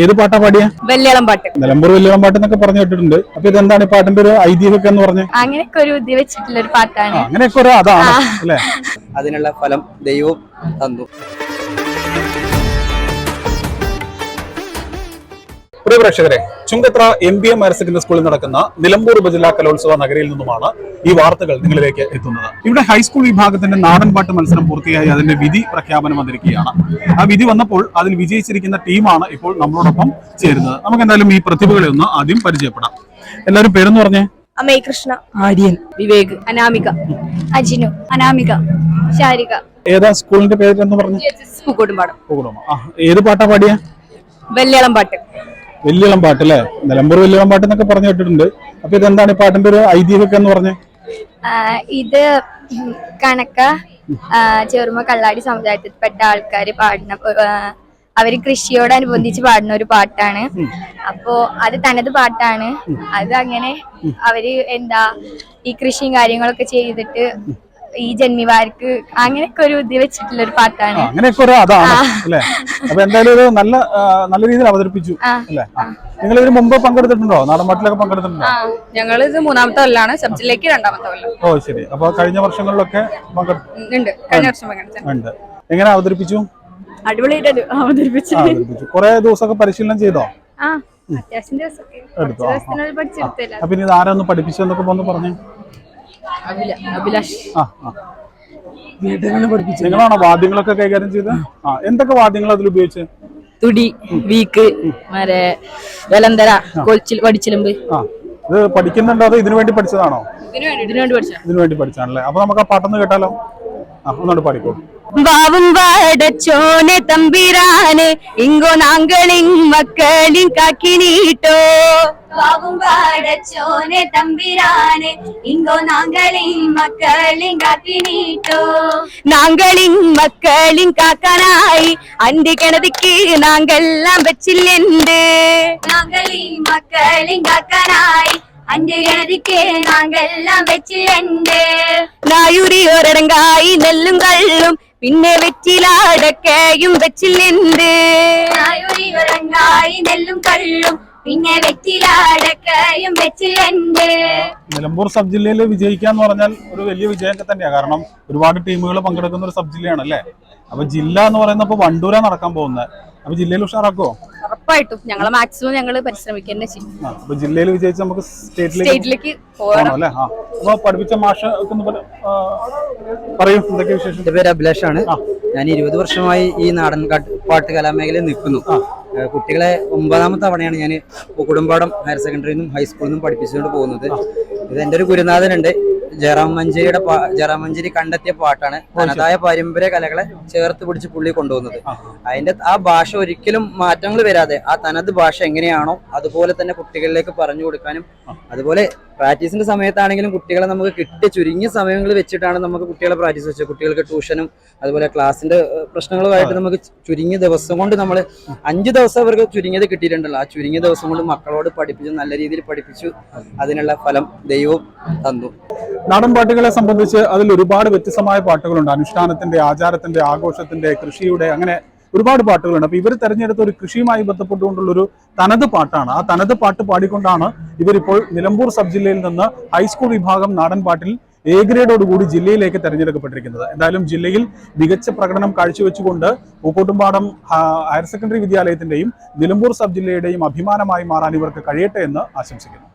ഏത് പാട്ടാ പാടിയ? വെള്ളിയളം പാട്ട്. നിലമ്പൂർ വലിയ പാട്ട് എന്നൊക്കെ പറഞ്ഞു കേട്ടിട്ടുണ്ട്. അപ്പൊ ഇതെന്താണ് ഈ പാട്ടിന്റെ ഒരു ഐതിഹ്യമൊക്കെ എന്ന് പറഞ്ഞ്? അങ്ങനെയൊക്കെ ഒരു വെച്ചിട്ടുള്ള ഒരു പാട്ടാണ്. അങ്ങനെയൊക്കെ ഒരു അതാണ് അല്ലെ? അതിനുള്ള ഫലം ദൈവം തന്നു. പ്രിയ പ്രേക്ഷകരെ Chungathara M B M higher secondary സ്കൂളിൽ നടക്കുന്ന നിലമ്പൂർ ഉപജില്ലാ കലോത്സവ നഗരിയിൽ നിന്നുമാണ് ഈ വാർത്തകൾ നിങ്ങളിലേക്ക് എത്തുന്നത്. ഇവിടെ ഹൈസ്കൂൾ വിഭാഗത്തിന്റെ നാടൻപാട്ട് മത്സരം പൂർത്തിയായി അതിന്റെ വിധി പ്രഖ്യാപനം വന്നിരിക്കുകയാണ്. ആ വിധി വന്നപ്പോൾ അതിൽ വിജയിച്ചിരിക്കുന്ന ടീമാണ് ഇപ്പോൾ നമ്മളോടൊപ്പം ചേരുന്നത്. നമുക്ക് എന്തായാലും ഈ പ്രതിഭകളെ ഒന്ന് ആദ്യം പരിചയപ്പെടാം. എല്ലാവരും പേരെന്ന് പറഞ്ഞേ. അമേ കൃഷ്ണ. ആര്യൻ. വിവേക്. അനാമിക. അജിനു. അനാമിക. ശാരിക. ഏതാ സ്കൂളിന്റെ പേര് എന്ന് പറഞ്ഞു? ഏത് പാട്ടാ പാടിയ? വെള്ളിയളം പാട്ട്. വെല്ലിളം പാട്ട് അല്ലേ നിലമ്പൂർ വലിയളം പാട്ട് എന്നൊക്കെ പറഞ്ഞു കേട്ടിട്ടുണ്ട്. അപ്പൊ ഇതെന്താണ് ഈ പാട്ടിന്റെ ഒരു ഐതിഹ്യമൊക്കെ എന്ന് പറഞ്ഞേ? ഇത് കണക്ക ചെറുമ കള്ളാടി സമുദായത്തിൽപ്പെട്ട ആൾക്കാർ പാടുന്ന അവർ കൃഷിയോടനുബന്ധിച്ച് പാടുന്ന ഒരു പാട്ടാണ്. അപ്പോ അത് തനത് പാട്ടാണ്. അത് അങ്ങനെ അവർ എന്താ ഈ കൃഷിയും കാര്യങ്ങളൊക്കെ ചെയ്തിട്ട് ഈ ജന്മിമാർക്ക് അങ്ങനെയൊക്കെ ഒരു ഇത് വെച്ചിട്ടുള്ള ഒരു പാട്ടാണ്. അങ്ങനെയൊക്കെ ഒരു അതാണ് അല്ലെ? അപ്പൊ എന്തായാലും ഇത് നല്ല നല്ല രീതിയിൽ അവതരിപ്പിച്ചു ആ. നിങ്ങൾ ഇതിന് മുമ്പ് പങ്കെടുത്തിട്ടുണ്ടോ? നാടൻപാട്ടിലൊക്കെ പങ്കെടുത്തിട്ടുണ്ടോ? ഞങ്ങൾ ഇത് മൂന്നാമത്തെ കൊല്ലാണ് സബ്ജിലേക്ക് രണ്ടാമത്തെ കൊല്ലം. ഓ ശരി. അപ്പൊ കഴിഞ്ഞ വർഷങ്ങളിലൊക്കെ ഉണ്ട് കഴിഞ്ഞ വർഷം പങ്കെടുത്ത എങ്ങനെ അവതരിപ്പിച്ചു? അടിപൊളിയായിട്ട് അവതരിപ്പിച്ചു. കുറെ ദിവസമൊക്കെ പരിശീലനം ചെയ്തോ? അപ്പൊ ഇനി ഇത് ആരാ ഒന്ന് പഠിപ്പിച്ചെന്നൊക്കെ പറഞ്ഞു. അഭിലാഷ്. ആ ആ. നിങ്ങളാണോ വാദ്യങ്ങളൊക്കെ കൈകാര്യം ചെയ്ത് ആ എന്തൊക്കെ വാദ്യങ്ങൾ അതിൽ ഉപയോഗിച്ചത് തുടി വീക്ക് മറ്റേ വെലന്തര കൊച്ചിൽ വടിച്ചിലുമ്പ് ആ ഇത് പഠിക്കുന്നുണ്ടോ അതോ ഇതിനു വേണ്ടി പഠിച്ചതാണോ? ഇതിനു വേണ്ടി പഠിച്ചാണല്ലേ അപ്പൊ നമുക്ക് ആ പാട്ടൊന്ന് കേട്ടാലോ? ആ ഒന്നുകൂടെ പാടിക്കോ. കാക്കി നീട്ടോ വാവും വാടച്ചോനെ തമ്പിരാനെ. ഇങ്ങോ നാങ്കളിൻ മക്കളിൻ കാക്കി നീട്ടോ നാങ്കളിൻ മക്കളിൻ കാക്കാനായി അന്റെ കിണതിക്ക് നാങ്കെല്ലാം വെച്ചില്ലെന്ത് നാങ്കളിൻ മക്കളിൻ കാക്കാനായി അന്റെ ഗണതിക്ക് നാങ്കെല്ലാം വെച്ചിട്ടുണ്ട് നായുരി ഒരടങ്കായി നെല്ലും കള്ളും പിന്നെ വെച്ചിലാടക്കയും വെച്ചില്ലെന്ത് നായുരി ഒരങ്കായി നെല്ലും കള്ളും പിന്നെ വെച്ചിലാടക്കയും വെച്ചില്ലെന്ത് നിലമ്പൂർ സബ് ജില്ലയിൽ വിജയിക്കുക എന്ന് പറഞ്ഞാൽ ഒരു വലിയ വിജയമൊക്കെ തന്നെയാണ് കാരണം ഒരുപാട് ടീമുകൾ പങ്കെടുക്കുന്ന ഒരു സബ് ജില്ലയാണ് അല്ലേ അപ്പൊ ജില്ല എന്ന് പറയുന്നപ്പോ വണ്ടൂരാ നടക്കാൻ പോകുന്നത്. അപ്പൊ ജില്ലയിൽ ഉഷാറാക്കോ ഉറപ്പായിട്ടും. ഞങ്ങൾ മാക്സിമം ഞങ്ങൾ പരിശ്രമിക്കുക ചെയ്യും. അപ്പൊ ജില്ലയിൽ വിജയിച്ച് നമുക്ക് സ്റ്റേറ്റിലേക്ക് സ്റ്റേറ്റിലേക്ക് പോകണം. അല്ലേ ആ അപ്പൊ പഠിപ്പിച്ച മാഷ പറയൂ എന്തൊക്കെ വിശേഷം? എന്റെ പേര് അഭിലാഷാണ് ഞാൻ ഇരുപത് വർഷമായി ഈ നാടൻ പാട്ട് കലാമേഖലയിൽ നിൽക്കുന്നു. കുട്ടികളെ ഒമ്പതാമത്തെ തവണയാണ് ഞാൻ കുടുംബാടം ഹയർ സെക്കൻഡറിയിൽ നിന്നും ഹൈസ്കൂളിൽ നിന്നും പഠിപ്പിച്ചുകൊണ്ട് പോകുന്നത്. ഇത് എന്റെ ഒരു ഗുരുനാഥനുണ്ട്. ജയറാം മഞ്ചേരിയുടെ ജയറാം മഞ്ചേരി കണ്ടെത്തിയ പാട്ടാണ്. തനതായ പാരമ്പര്യ കലകളെ ചേർത്ത് പിടിച്ച് പുള്ളി കൊണ്ടുപോകുന്നത് അതിന്റെ ആ ഭാഷ ഒരിക്കലും മാറ്റങ്ങൾ വരാതെ ആ തനത് ഭാഷ എങ്ങനെയാണോ അതുപോലെ തന്നെ കുട്ടികളിലേക്ക് പറഞ്ഞു കൊടുക്കാനും അതുപോലെ പ്രാക്ടീസിന്റെ സമയത്താണെങ്കിലും കുട്ടികളെ നമുക്ക് കിട്ടിയ ചുരുങ്ങിയ സമയങ്ങൾ വെച്ചിട്ടാണ് നമുക്ക് കുട്ടികളെ പ്രാക്ടീസ് വെച്ചത്. കുട്ടികൾക്ക് ട്യൂഷനും അതുപോലെ ക്ലാസ്സിന്റെ ഏഹ്, പ്രശ്നങ്ങളുമായിട്ട് നമുക്ക് ചുരുങ്ങിയ ദിവസം കൊണ്ട് നമ്മൾ അഞ്ച് ദിവസം അവർക്ക് ചുരുങ്ങിയത് കിട്ടിയിട്ടുണ്ടല്ലോ. ആ ചുരുങ്ങിയ ദിവസം കൊണ്ട് മക്കളോട് പഠിപ്പിച്ചു നല്ല രീതിയിൽ പഠിപ്പിച്ചു. അതിനുള്ള ഫലം ദൈവം തന്നു. നാടൻ പാട്ടുകളെ സംബന്ധിച്ച് അതിൽ ഒരുപാട് വ്യത്യസ്തമായ പാട്ടുകളുണ്ട്. അനുഷ്ഠാനത്തിന്റെ ആചാരത്തിന്റെ ആഘോഷത്തിന്റെ കൃഷിയുടെ അങ്ങനെ ഒരുപാട് പാട്ടുകളുണ്ട്. അപ്പൊ ഇവർ തെരഞ്ഞെടുത്ത ഒരു കൃഷിയുമായി ബന്ധപ്പെട്ടുകൊണ്ടുള്ള ഒരു തനത് പാട്ടാണ്. ആ തനത് പാട്ട് പാടിക്കൊണ്ടാണ് ഇവരിപ്പോൾ നിലമ്പൂർ സബ് ജില്ലയിൽ നിന്ന് ഹൈസ്കൂൾ വിഭാഗം നാടൻ പാട്ടിൽ എ ഗ്രേഡോടുകൂടി ജില്ലയിലേക്ക് തെരഞ്ഞെടുക്കപ്പെട്ടിരിക്കുന്നത്. എന്തായാലും ജില്ലയിൽ മികച്ച പ്രകടനം കാഴ്ചവെച്ചുകൊണ്ട് പൂക്കോട്ടുംപാടം ഹയർ സെക്കൻഡറി വിദ്യാലയത്തിന്റെയും നിലമ്പൂർ സബ് ജില്ലയുടെയും അഭിമാനമായി മാറാൻ ഇവർക്ക് കഴിയട്ടെ എന്ന് ആശംസിക്കുന്നു.